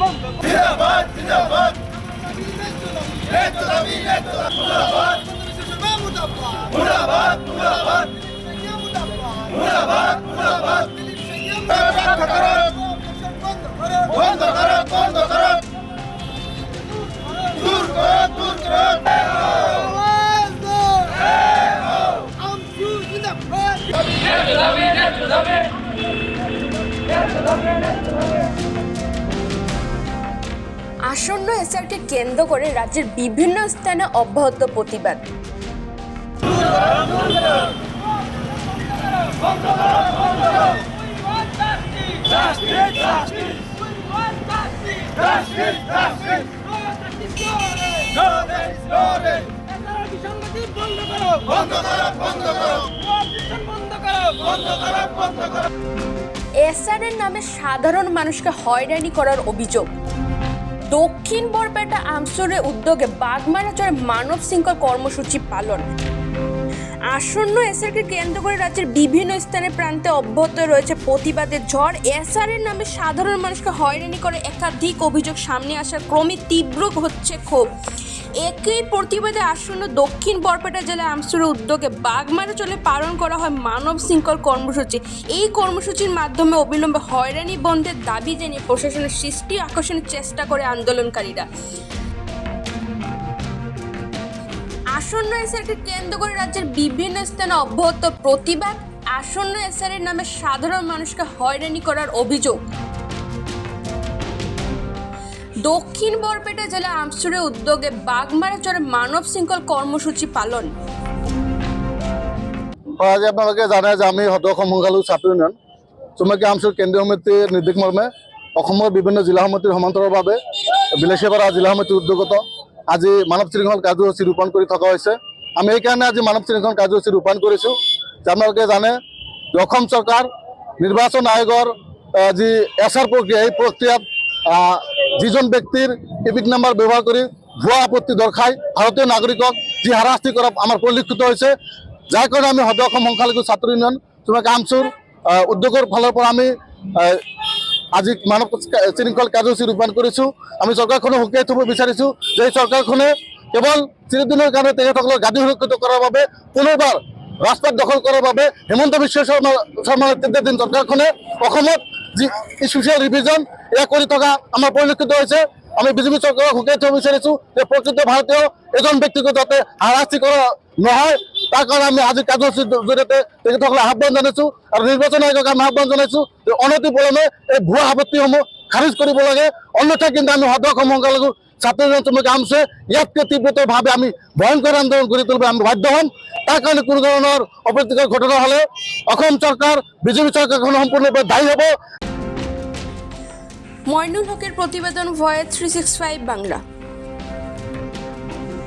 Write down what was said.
বন্ধ জিন্দাবাদ জিন্দাবাদ নেত্র দাবি নেত্র মুর্দাবাদ মুর্দাবাদ মুর্দাবাদ মুর্দাবাদ মুর্দাবাদ রক্ষা করো বন্ধ করো বন্ধ করো দূর করো দূর করো আসন্ন এসআরকে কেন্দ্র করে রাজ্যের বিভিন্ন স্থানে অব্যাহত প্রতিবাদ বন্ধ করো বন্ধ করো বন্ধ করো বন্ধ করো এসআর এর নামে সাধারণ মানুষকে হয়রানি করার অভিযোগ। দক্ষিণ বরপেটা আমসরের উদ্যোগে বাগমারা চরে মানব শৃঙ্খল কর্মসূচি পালন। আসন্ন এসআরকে কেন্দ্র করে রাজ্যের বিভিন্ন স্থানে প্রান্তে অব্যাহত রয়েছে প্রতিবাদের ঝড়। এসআর এর নামে সাধারণ মানুষকে হয়রানি করে একাধিক অভিযোগ সামনে আসার ক্রমে তীব্র হচ্ছে ক্ষোভ। একই প্রতিবাদে আসন্ন দক্ষিণ বরপেটা জেলায় আমসুরের উদ্যোগে বাগমারা চলে পালন করা হয় মানব শৃঙ্খল কর্মসূচি। এই কর্মসূচির মাধ্যমে অবিলম্বে হয়রানি বন্ধের দাবি জানিয়ে প্রশাসনের সৃষ্টি আকর্ষণের চেষ্টা করে আন্দোলনকারীরা। আসন্ন এসআরকে কেন্দ্র করে রাজ্যের বিভিন্ন স্থানে অব্যাহত প্রতিবাদ। আসন্ন এসআরের নামে সাধারণ মানুষকে হয়রানি করার অভিযোগ। দক্ষিণ বরপেটা জেলা আমসুরের উদ্যোগে বাগমারা চরে মানৱ শৃংখল কৰ্মসূচী পালন আজি আপোনালোকে জানে যে আমি সদৌ অসম সংখ্যালঘু ছাত্ৰ ইউনিয়ন। চুমকী আমচুৰ কেন্দ্ৰীয় সমিতিৰ নিৰ্দেশ মৰ্মে অসমৰ বিভিন্ন জিলা সমিতিৰ সমান্তৰালভাৱে বিলাসীপাৰা জিলা সমিতিৰ উদ্যোগত আজি মানৱ শৃংখল কাৰ্যসূচী ৰূপায়ণ কৰি থকা হৈছে। আমি এইকাৰণে আজি মানৱ শৃংখল কাৰ্যসূচী ৰূপায়ণ কৰিছোঁ। যে আপোনালোকে জানে যে অসম চৰকাৰ নিৰ্বাচন আয়োগৰ যি এছ প্ৰক্ৰিয়া, এই প্ৰক্ৰিয়াত যিজন ব্যক্তিৰ ইপিক নাম্বাৰ ব্যৱহাৰ কৰি ভুৱা আপত্তি দৰ্শাই ভাৰতীয় নাগৰিকক যি হাৰাশাস্তি কৰা আমাৰ পৰিলক্ষিত হৈছে যাৰ কাৰণে আমি সদৌ অসম সংখ্যালঘু ছাত্ৰ ইউনিয়ন তোমাৰ কামচুৰ আহ, উদ্যোগৰ ফালৰ পৰা আমি আজি মানৱ শৃংখল কাৰ্যসূচী ৰূপায়ণ কৰিছোঁ। আমি চৰকাৰখনক সকীয়াই থ'ব বিচাৰিছোঁ যে চৰকাৰখনে কেৱল চিৰদিনৰ কাৰণে তেখেতসকলক গাদী সুৰক্ষিত কৰাৰ বাবে পুনৰবাৰ ৰাজপাট দখল কৰাৰ বাবে হিমন্ত বিশ্ব শৰ্মা শৰ্মাৰ নেতৃত্বাধীন চৰকাৰখনে অসমত ছ'চিয়েল ৰিভিজন এয়া কৰি থকা আমাৰ পৰিলক্ষিত হৈছে আমি বিজেপি চৰকাৰক সকীয়াই থ'ব যে প্ৰকৃত ভাৰতীয় এজন ব্যক্তিক যাতে হাৰাশাস্তি কৰা নহয় তাৰ কাৰণে আমি আজি কাৰ্যসূচীৰ জৰিয়তে তেখেতসকলে আহ্বান জনাইছোঁ আৰু নিৰ্বাচন আয়োগক আমি আহ্বান জনাইছোঁ যে অনতি পলমে এই ভুৱা আপত্তিসমূহ খাৰিজ কৰিব লাগে। অন্যথা কিন্তু আমি সদৌ অসম সংখ্যালঘু ছাত্ৰ চমুকে আমছে, ইয়াতকৈ তীব্ৰতৰভাৱে আমি ভয়ংকৰ আন্দোলন কৰি তুলিব আমি বাধ্য হ'ম। তাৰ কাৰণে কোনো ধৰণৰ অপ্ৰীতিকৰ ঘটনা হ'লে চৰকাৰ বিজেপি চৰকাৰখন সম্পূৰ্ণৰূপে দায়ী হ'ব। মইনুল হকের প্রতিবেদন voice three six five Bangla.